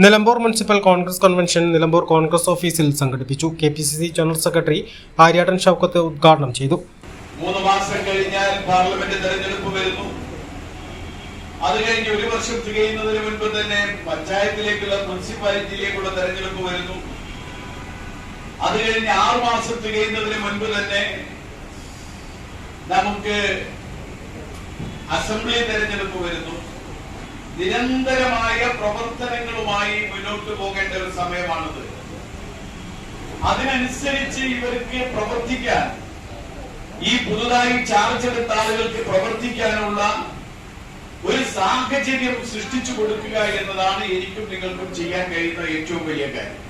Nilambur municipal Congress convention Nilambur Congress ഓഫീസിൽ സംഘടിപ്പിച്ചു K P C C general secretary Aryadan Shoukath ഉദ്ഘാടനം ചെയ്തു. മൂന്ന് മാസം കഴിഞ്ഞാൽ പാർലമെന്റ് തെരഞ്ഞെടുപ്പ് വരുന്നു. അത് കഴിഞ്ഞ് ഒരു വർഷം തികയുന്നതിന് മുൻപ് തന്നെ പഞ്ചായത്തിലേക്കുള്ള മുനിസിപ്പാലിറ്റിയിലേക്കുള്ള തെരഞ്ഞെടുപ്പ് വരുന്നു. അത് കഴിഞ്ഞ് ആറു മാസം തികയുന്നതിന് മുൻപ് തന്നെ നമുക്ക് അസംബ്ലി തെരഞ്ഞെടുപ്പ് വരുന്നു. നിരന്തരമായ പ്രവർത്തനങ്ങളുമായി മുന്നോട്ട് പോകേണ്ട ഒരു സമയമാണിത്. അതിനനുസരിച്ച് ഇവർക്ക് പ്രവർത്തിക്കാൻ ഈ പുതുതായി ചാർജ് എടുത്ത ആളുകൾക്ക് പ്രവർത്തിക്കാനുള്ള ഒരു സാഹചര്യം സൃഷ്ടിച്ചു കൊടുക്കുക എന്നതാണ് എനിക്കും നിങ്ങൾക്കും ചെയ്യാൻ കഴിയുന്ന ഏറ്റവും വലിയ കാര്യം.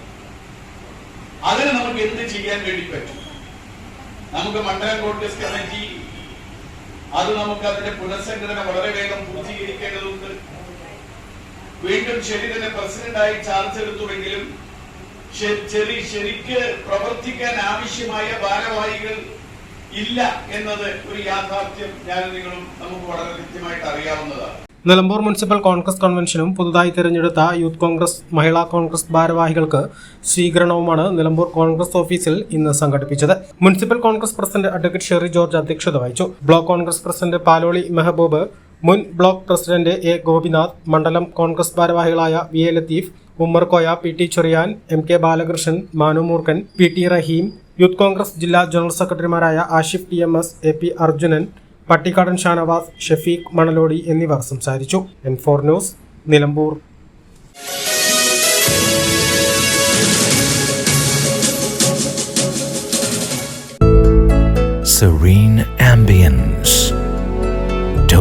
അതിന് നമുക്ക് എന്ത് ചെയ്യാൻ വേണ്ടി പറ്റും? നമുക്ക് മണ്ഡലം കോൺഗ്രസ് കമ്മിറ്റി അത് നമുക്ക് അതിന്റെ പുനഃസംഘടന വളരെ വേഗം പൂർത്തീകരിക്കേണ്ടതുണ്ട്. വീണ്ടും തന്നെ പ്രസിഡന്റായി ചാർജ് എടുത്തുവെങ്കിലും ശരിക്ക് പ്രവർത്തിക്കാൻ ആവശ്യമായ ഭാരവാഹികൾ ഇല്ല എന്നത് ഒരു യാഥാർത്ഥ്യം ഞാൻ നിങ്ങളും നമുക്ക് വളരെ കൃത്യമായിട്ട് അറിയാവുന്നതാണ്. നിലമ്പൂർ മുനിസിപ്പൽ കോൺഗ്രസ് കൺവെൻഷനും പുതുതായി തിരഞ്ഞെടുത്ത യൂത്ത് കോൺഗ്രസ് മഹിളാ കോൺഗ്രസ് ഭാരവാഹികൾക്ക് സ്വീകരണവുമാണ് നിലമ്പൂർ കോൺഗ്രസ് ഓഫീസിൽ ഇന്ന് സംഘടിപ്പിച്ചത്. Municipal Congress president advocate Sherry George അധ്യക്ഷത വഹിച്ചു. ബ്ലോക്ക് കോൺഗ്രസ് പ്രസിഡന്റ് പാലോളി മെഹബൂബ് മുൻ ബ്ലോക്ക് പ്രസിഡന്റ് എ ഗോപിനാഥ് മണ്ഡലം കോൺഗ്രസ് ഭാരവാഹികളായ V A Latheef Ummerkoya P T Choriyan M K Balakrishnan Manu Moorkkan P T Raheem youth Congress ജില്ലാ ജനറൽ സെക്രട്ടറിമാരായ Ashif T M S A P Arjunan Pattikkadan Shanavas Shafeeq Manalodi എന്നിവർ സംസാരിച്ചു. N four news Nilambur. Serene ambience,